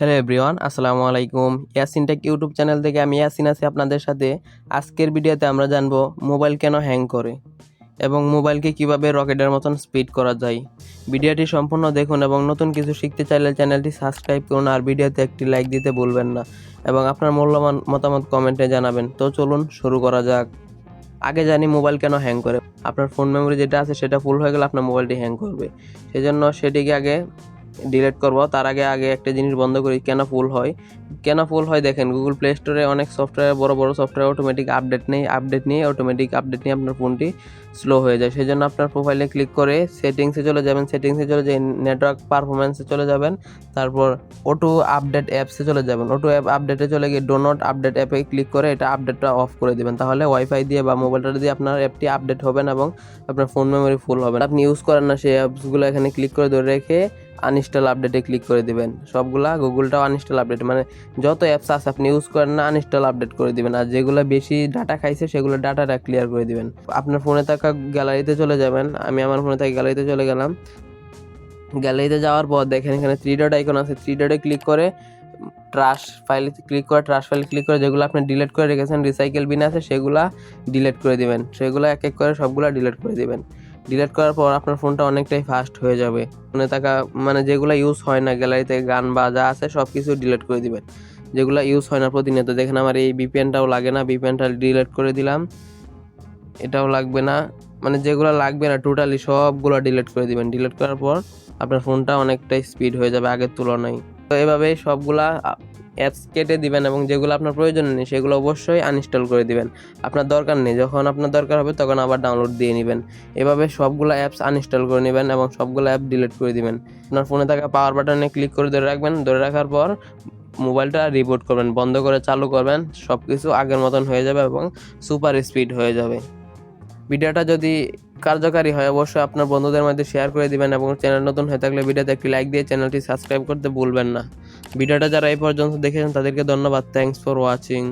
Hello everyone, আসসালামু আলাইকুম। Yasin take YouTube channel থেকে আমি ইয়াসিন আছি আপনাদের সাথে। আজকের ভিডিওতে আমরা জানব মোবাইল কেন হ্যাং করে এবং মোবাইলকে কীভাবে রকেটের মতন স্পিড করা যায়। ভিডিওটি সম্পূর্ণ দেখুন এবং নতুন কিছু শিখতে চাইলে চ্যানেলটি সাবস্ক্রাইব করুন আর ভিডিওতে একটি লাইক দিতে ভুলবেন না এবং আপনার মূল্যবান মতামত কমেন্টে জানাবেন। তো চলুন শুরু করা যাক। আগে জানি মোবাইল কেন হ্যাং করে। আপনার ফোন মেমোরি যেটা আছে সেটা ফুল হয়ে গেলে আপনার মোবাইলটি হ্যাং করবে। সেজন্য সেটিকে আগে ডিলিট করব। তার আগে আগে একটা জিনিস বন্ধ করি, কেন ফুল হয়? কেন ফুল হয় দেখেন গুগল প্লে স্টোরে অনেক সফটওয়্যার বড় বড় সফটওয়্যার অটোমেটিক আপডেট নেই আপডেট নিয়ে অটোমেটিক আপডেট নিয়ে আপনার ফোনটি স্লো হয়ে যায়। সেই জন্য আপনার প্রোফাইলে ক্লিক করে সেটিংসে চলে যাবেন সেটিংসে চলে যাই নেটওয়ার্ক পারফরমেন্সে চলে যাবেন, তারপর অটো আপডেট অ্যাপসে চলে যাবেন। অটো অ্যাপ আপডেটে চলে গিয়ে ডো নট আপডেট অ্যাপে ক্লিক করে এটা আপডেটটা অফ করে দেবেন। তাহলে ওয়াইফাই দিয়ে বা মোবাইলটা দিয়ে আপনার অ্যাপটি আপডেট হবেন এবং আপনার ফোন মেমোরি ফুল হবে আপনি ইউজ করেন না সেই অ্যাপসগুলো এখানে ক্লিক করে ধরে রেখে আনইনস্টল আপডেটে ক্লিক করে দিবেন। সবগুলা গুগলটাও আনইনস্টল আপডেট মানে যত অ্যাপস আছে, আপনি ইউজ করেন না আনইনস্টল আপডেট করে দিবেন। আর যেগুলো বেশি ডাটা খাইছে, সেগুলো ডাটাটা ক্লিয়ার করে দিবেন। আপনার ফোনে থাকা গ্যালারিতে চলে যাবেন। আমি আমার ফোনে থাকা গ্যালারিতে চলে গেলাম। গ্যালারিতে যাওয়ার পর দেখেন এখানে থ্রি ডট আইকন আছে। থ্রি ডটে ক্লিক করে ট্রাশ ফাইলে ক্লিক করে ট্রাশ ফাইলে ক্লিক করে যেগুলো আপনি ডিলিট করে রেখেছেন রিসাইকেল বিন আছে, সেগুলো ডিলিট করে দিবেন। সেগুলো এক এক করে সবগুলো ডিলিট করে দিবেন। ডিলিট করার পর আপনার ফোনটা অনেকটাই ফাস্ট হয়ে যাবে। ফোনে থাকা মানে যেগুলো ইউজ হয় না গ্যালারিতে গান বা যা আছে সব কিছু ডিলেট করে দিবেন। যেগুলো ইউজ হয় না প্রতিনিয়ত। দেখেন আমার এই বিপিএনটাও লাগে না বিপিএনটা ডিলেট করে দিলাম। এটাও লাগবে না। মানে যেগুলো লাগবে না টোটালি সবগুলো ডিলিট করে দিবেন। ডিলেট করার পর আপনার ফোনটা অনেকটাই স্পিড হয়ে যাবে আগের তুলনায়। তো এভাবে সবগুলা অ্যাপস কেটে দিবেন এবং যেগুলো আপনার প্রয়োজন নেই সেগুলো অবশ্যই আনইনস্টল করে দিবেন। আপনার দরকার নেই, যখন আপনার দরকার হবে তখন আবার ডাউনলোড দিয়ে নেবেন। এভাবে সবগুলো অ্যাপস আনইনস্টল করে নেবেন এবং সবগুলো অ্যাপ ডিলিট করে দিবেন। আপনার ফোনে থাকা পাওয়ার বাটনে ক্লিক করে ধরে রাখবেন, ধরে রাখার পর মোবাইলটা রিবুট করবেন, বন্ধ করে চালু করবেন সব কিছু আগের মতন হয়ে যাবে এবং সুপার স্পিড হয়ে যাবে। ভিডিওটা যদি কার্যকারী হয়, অবশ্যই আপনার বন্ধুদের মধ্যে শেয়ার করে দিবেন এবং চ্যানেল নতুন হয়ে থাকলে ভিডিওতে একটি লাইক দিয়ে চ্যানেলটি সাবস্ক্রাইব করতে ভুলবেন না। ভিডিওটা যারা এই পর্যন্ত দেখেছেন, তাদেরকে ধন্যবাদ। Thanks for watching